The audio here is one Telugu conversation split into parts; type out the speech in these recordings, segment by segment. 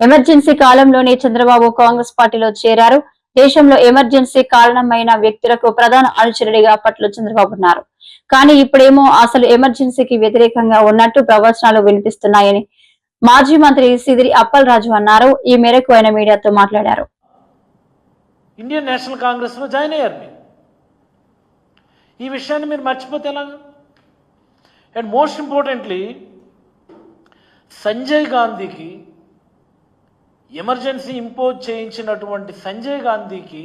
ఎమర్జెన్సీ కాలంలోనే చంద్రబాబు కాంగ్రెస్ పార్టీలో చేరారు. దేశంలో ఎమర్జెన్సీ కారణమైన వ్యక్తులకు ప్రధాన అనుచరుడిగా అప్పట్లో చంద్రబాబు ఉన్నారు. కానీ ఇప్పుడేమో అసలు ఎమర్జెన్సీకి వ్యతిరేకంగా ఉన్నట్టు ప్రవచనాలు వినిపిస్తున్నాయని మాజీ మంత్రి సిదిరి అప్పల్ రాజు అన్నారు. ఈ మేరకు ఆయన మీడియాతో మాట్లాడారు. ఇండియన్ నేషనల్ కాంగ్రెస్లో జాయిన్ అయ్యారు మీరు. ఈ విషయాన్ని మీరు మర్చిపోతే ఎలాగా? అండ్ మోస్ట్ ఇంపార్టెంట్లీ సంజయ్ గాంధీకి ఎమర్జెన్సీ ఇంపోజ్ చేయించినటువంటి సంజయ్ గాంధీకి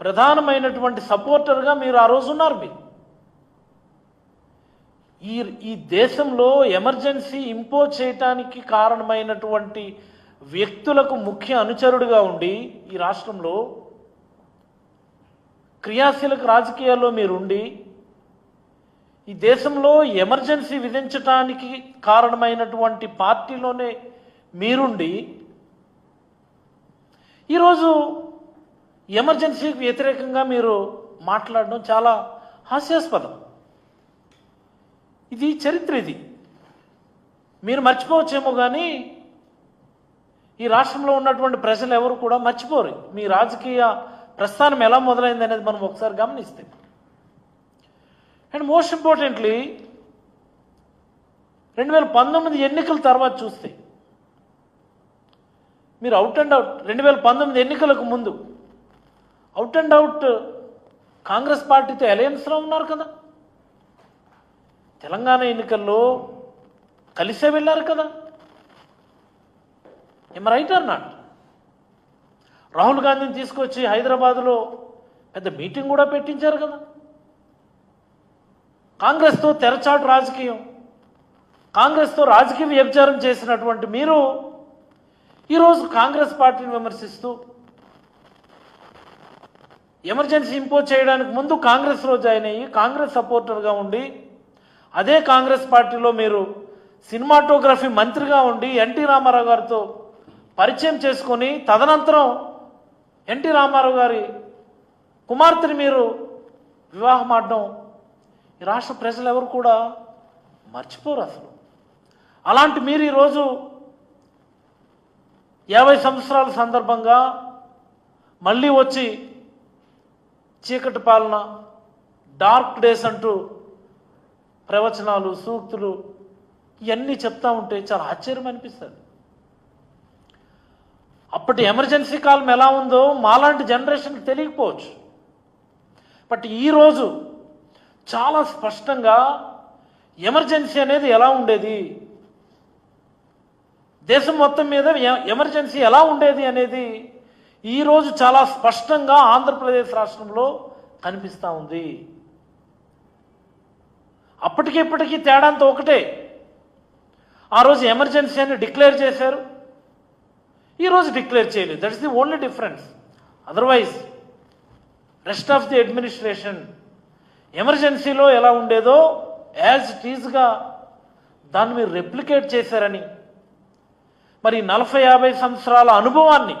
ప్రధానమైనటువంటి సపోర్టర్గా మీరు ఆ రోజు ఉన్నారు మీరు. ఈ ఈ దేశంలో ఎమర్జెన్సీ ఇంపోజ్ చేయటానికి కారణమైనటువంటి వ్యక్తులకు ముఖ్య అనుచరుడుగా ఉండి ఈ రాష్ట్రంలో క్రియాశీలక రాజకీయాల్లో మీరుండి ఈ దేశంలో ఎమర్జెన్సీ విధించటానికి కారణమైనటువంటి పార్టీలోనే మీరుండి ఈరోజు ఎమర్జెన్సీకి వ్యతిరేకంగా మీరు మాట్లాడడం చాలా హాస్యాస్పదం. ఇది చరిత్ర ఇది. మీరు మర్చిపోవచ్చేమో కానీ ఈ రాష్ట్రంలో ఉన్నటువంటి ప్రజలు ఎవరు కూడా మర్చిపోరు. మీ రాజకీయ ప్రస్థానం ఎలా మొదలైంది అనేది మనం ఒకసారి గమనిస్తే. అండ్ మోస్ట్ ఇంపార్టెంట్లీ రెండు వేల పంతొమ్మిది ఎన్నికల తర్వాత చూస్తే మీరు అవుట్ అండ్ అవుట్ రెండు వేల పంతొమ్మిది ఎన్నికలకు ముందు. అవుట్ అండ్ అవుట్ కాంగ్రెస్ పార్టీతో అలయన్స్లో ఉన్నారు కదా. తెలంగాణ ఎన్నికల్లో కలిసే వెళ్ళారు కదా. Am right or not Rahul గాంధీని తీసుకొచ్చి హైదరాబాద్లో పెద్ద మీటింగ్ కూడా పెట్టించారు కదా. కాంగ్రెస్తో తెరచాటు రాజకీయం. కాంగ్రెస్తో రాజకీయ వ్యభిచారం చేసినటువంటి మీరు ఈరోజు కాంగ్రెస్ పార్టీని విమర్శిస్తూ ఎమర్జెన్సీ ఇంపోజ్ చేయడానికి ముందు కాంగ్రెస్లో జాయిన్ అయ్యి కాంగ్రెస్ సపోర్టర్గా ఉండి అదే కాంగ్రెస్ పార్టీలో మీరు సినిమాటోగ్రఫీ మంత్రిగా ఉండి ఎన్టీ రామారావు గారితో పరిచయం చేసుకొని తదనంతరం ఎన్టీ రామారావు గారి కుమార్తెని మీరు వివాహం ఆడడం ఈ రాష్ట్ర ప్రజలు ఎవరు కూడా మర్చిపోరు అసలు. అలాంటి మీరు ఈరోజు యాభై సంవత్సరాల సందర్భంగా మళ్ళీ వచ్చి చీకటి పాలన డార్క్ డేస్ అంటూ ప్రవచనాలు సూక్తులు ఇవన్నీ చెప్తా ఉంటే చాలా ఆశ్చర్యం అనిపిస్తుంది. అప్పటి ఎమర్జెన్సీ కాలం ఎలా ఉందో మాలాంటి జనరేషన్కి తెలియకపోవచ్చు. బట్ ఈరోజు చాలా స్పష్టంగా ఎమర్జెన్సీ అనేది ఎలా ఉండేది? దేశం మొత్తం మీద ఎమర్జెన్సీ ఎలా ఉండేది అనేది ఈరోజు చాలా స్పష్టంగా ఆంధ్రప్రదేశ్ రాష్ట్రంలో కనిపిస్తూ ఉంది. అప్పటికి ఇప్పటికీ ఒకటే. ఆ రోజు ఎమర్జెన్సీ అని డిక్లేర్ చేశారు. ఈరోజు డిక్లేర్ చేయలేదు. That is the only difference. Otherwise rest of the administration ఎమర్జెన్సీలో ఎలా ఉండేదో యాజ్ ఇట్ ఈజ్గా దాన్ని మీరు రెప్లికేట్ చేశారని మరి నలభై యాభై సంవత్సరాల అనుభవాన్ని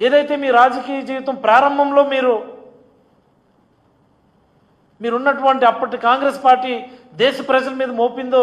ఏదైతే మీ రాజకీయ జీవితం ప్రారంభంలో మీరు మీరున్నటువంటి అప్పటి కాంగ్రెస్ పార్టీ దేశ ప్రజల మీద మోపిందో